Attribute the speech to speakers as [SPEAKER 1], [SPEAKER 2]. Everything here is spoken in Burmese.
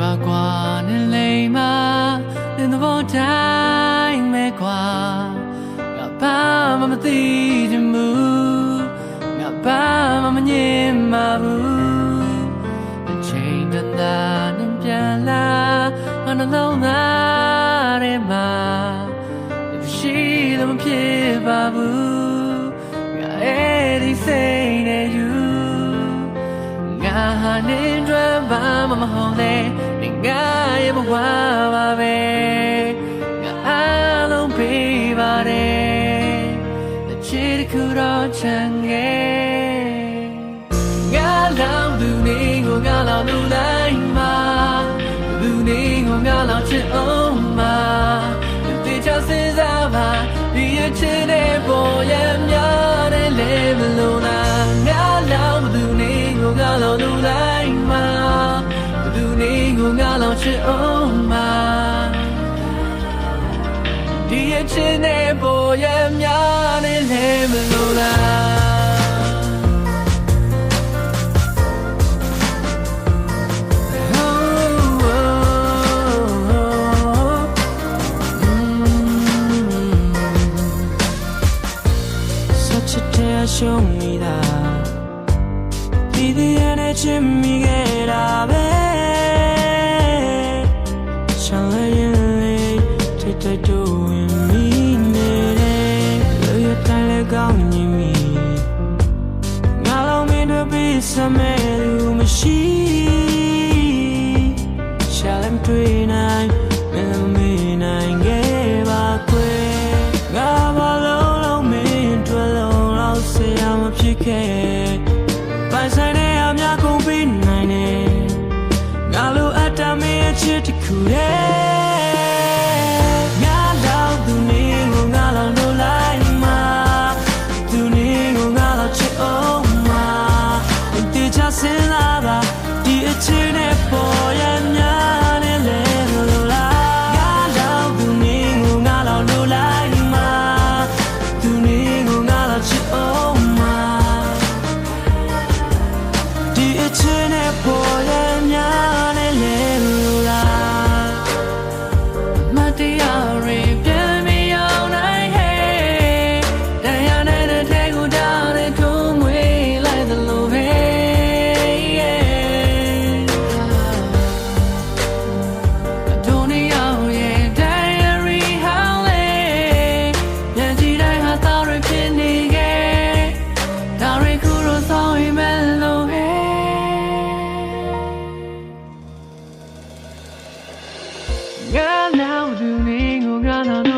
[SPEAKER 1] ပါကွာနဲ့လိမ်မာတဲ့သဘောတိုင်းပဲကွာငါဘာမှမသိချင်ဘူးငါဘာမှမငြင်းပါဘူးအချိန်တန်တာနဲ့ပြန်လာငါနှလုံးသားထဲမှာရှိလို့မဖြစ်ပါဘူးငါအဲ့ဒီစိတ်နဲ့ယူငါဟာနေတွေ့ဘာမှမဟုတ်လေနေ ငါရဲ့ဘဝပါပဲငါအားလုံးပေးပါတယ်တစ်ချစ်တစ်ခုတော့ချန်ခဲ့ငါလောင်သူနေကိုငါလောင်သူလိုက်မှာသူနေကိုငါလောင်ချစ်အောင်မှာတေချာစင်စားပါဒီအချစ်တဲ့ပေါ်ရများတယ်လေမလို့လားငါလောင်သူနေကိုငါလောင်သူလိုက်မှာသူနေ ကိုငါလောင်ချစ်အောင်မှာဒီအချစ်တဲ့ပေါ်ရများတယ်လေမလို့လား
[SPEAKER 2] Such a tear show me that ဒီဒီရနဲ့ချစ်မိခဲ့တာပဲ ထိတ်ထိတ်တို့ဝင်မိနေတယ်လူရတိုင်းလည်းကောင်းနေမိငါလုံးမင်းတို့ပြီးစမဲလူမရှိရှာလမ်တွေ့နိုင်မင်းမေးနိုင်ခဲ့ပါကွယ်ငါဘာလုံးလုံးမင်းတို့လုံးလောက်ဆရာမဖြ ငါလောင်သူနေကိုငါလော
[SPEAKER 1] င်